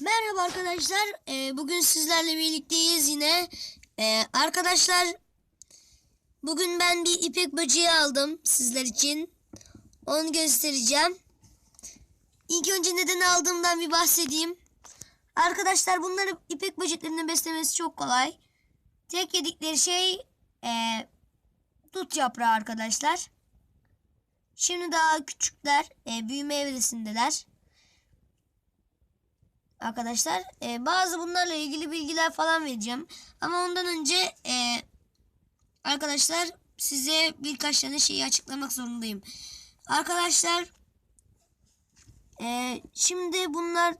Merhaba arkadaşlar. Ee, bugün sizlerle birlikteyiz yine. Ee, arkadaşlar bugün ben bir ipek böceği aldım sizler için. Onu göstereceğim. İlk önce neden aldığımdan bir bahsedeyim. Arkadaşlar bunları ipek böceklerinin beslemesi çok kolay. Tek yedikleri şey ee, dut yaprağı arkadaşlar. Şimdi daha küçükler, ee, büyüme evresindeler arkadaşlar. Ee, bazı bunlarla ilgili bilgiler falan vereceğim. Ama ondan önce e, arkadaşlar size birkaç tane şeyi açıklamak zorundayım. Arkadaşlar e, şimdi bunlar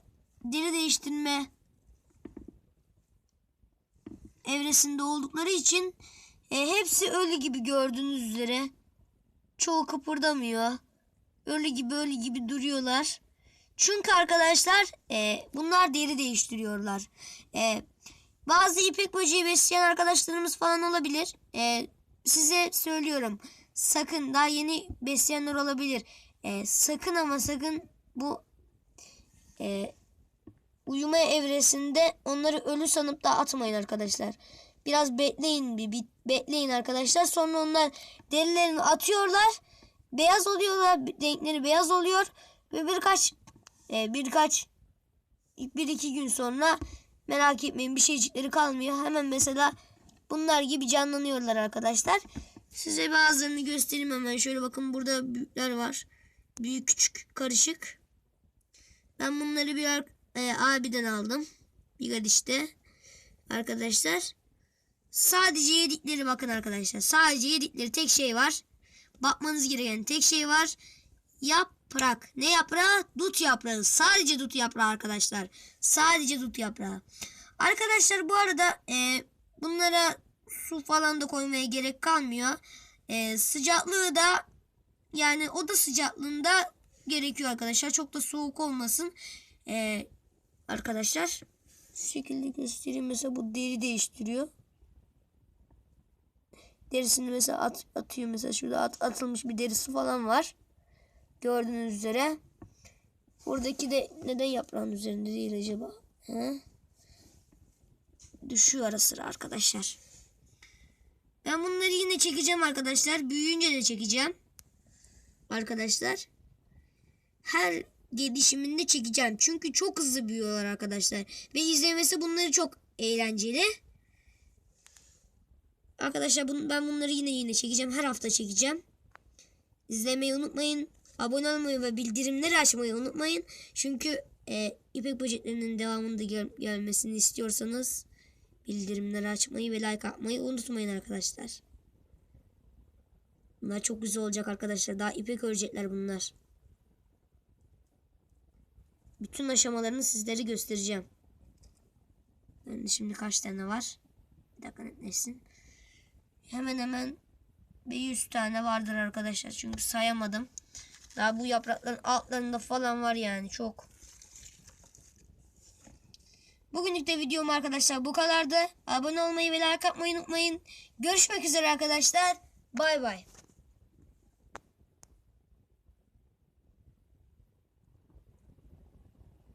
deri değiştirme evresinde oldukları için e, hepsi ölü gibi gördüğünüz üzere. Çoğu kıpırdamıyor. Ölü gibi ölü gibi duruyorlar. Çünkü arkadaşlar e, bunlar deri değiştiriyorlar. E, bazı ipek böceği besleyen arkadaşlarımız falan olabilir. E, size söylüyorum. Sakın daha yeni besleyenler olabilir. E, sakın ama sakın bu e, uyuma evresinde onları ölü sanıp da atmayın arkadaşlar. Biraz bekleyin bir, bir bekleyin arkadaşlar. Sonra onlar derilerini atıyorlar. Beyaz oluyorlar. Renkleri beyaz oluyor. Ve birkaç e, birkaç bir iki gün sonra merak etmeyin bir şeycikleri kalmıyor. Hemen mesela bunlar gibi canlanıyorlar arkadaşlar. Size bazılarını göstereyim hemen. Şöyle bakın burada büyükler var. Büyük küçük karışık. Ben bunları bir e, abiden aldım. Bir gadişte. Arkadaşlar. Sadece yedikleri bakın arkadaşlar. Sadece yedikleri tek şey var. Bakmanız gereken tek şey var. Yaprak. Ne yaprağı? Dut yaprağı. Sadece dut yaprağı arkadaşlar. Sadece dut yaprağı. Arkadaşlar bu arada e, bunlara su falan da koymaya gerek kalmıyor. E, sıcaklığı da yani oda sıcaklığında gerekiyor arkadaşlar. Çok da soğuk olmasın. E, arkadaşlar şu şekilde göstereyim. Mesela bu deri değiştiriyor. Derisini mesela at, atıyor. Mesela şurada at, atılmış bir derisi falan var. Gördüğünüz üzere. Buradaki de neden yaprağın üzerinde değil acaba? He? Düşüyor ara sıra arkadaşlar. Ben bunları yine çekeceğim arkadaşlar. Büyüyünce de çekeceğim. Arkadaşlar. Her gelişiminde çekeceğim. Çünkü çok hızlı büyüyorlar arkadaşlar. Ve izlemesi bunları çok eğlenceli. Arkadaşlar ben bunları yine yine çekeceğim. Her hafta çekeceğim. İzlemeyi unutmayın. Abone olmayı ve bildirimleri açmayı unutmayın. Çünkü e, İpek Böceklerinin devamında gel gelmesini istiyorsanız bildirimleri açmayı ve like atmayı unutmayın arkadaşlar. Bunlar çok güzel olacak arkadaşlar. Daha ipek örecekler bunlar. Bütün aşamalarını sizlere göstereceğim. Yani şimdi kaç tane var? Bir dakika netleşsin. Hemen hemen bir 100 tane vardır arkadaşlar. Çünkü sayamadım. Daha bu yaprakların altlarında falan var yani çok. Bugünlük de videom arkadaşlar bu kadardı. Abone olmayı ve like atmayı unutmayın. Görüşmek üzere arkadaşlar. Bay bay.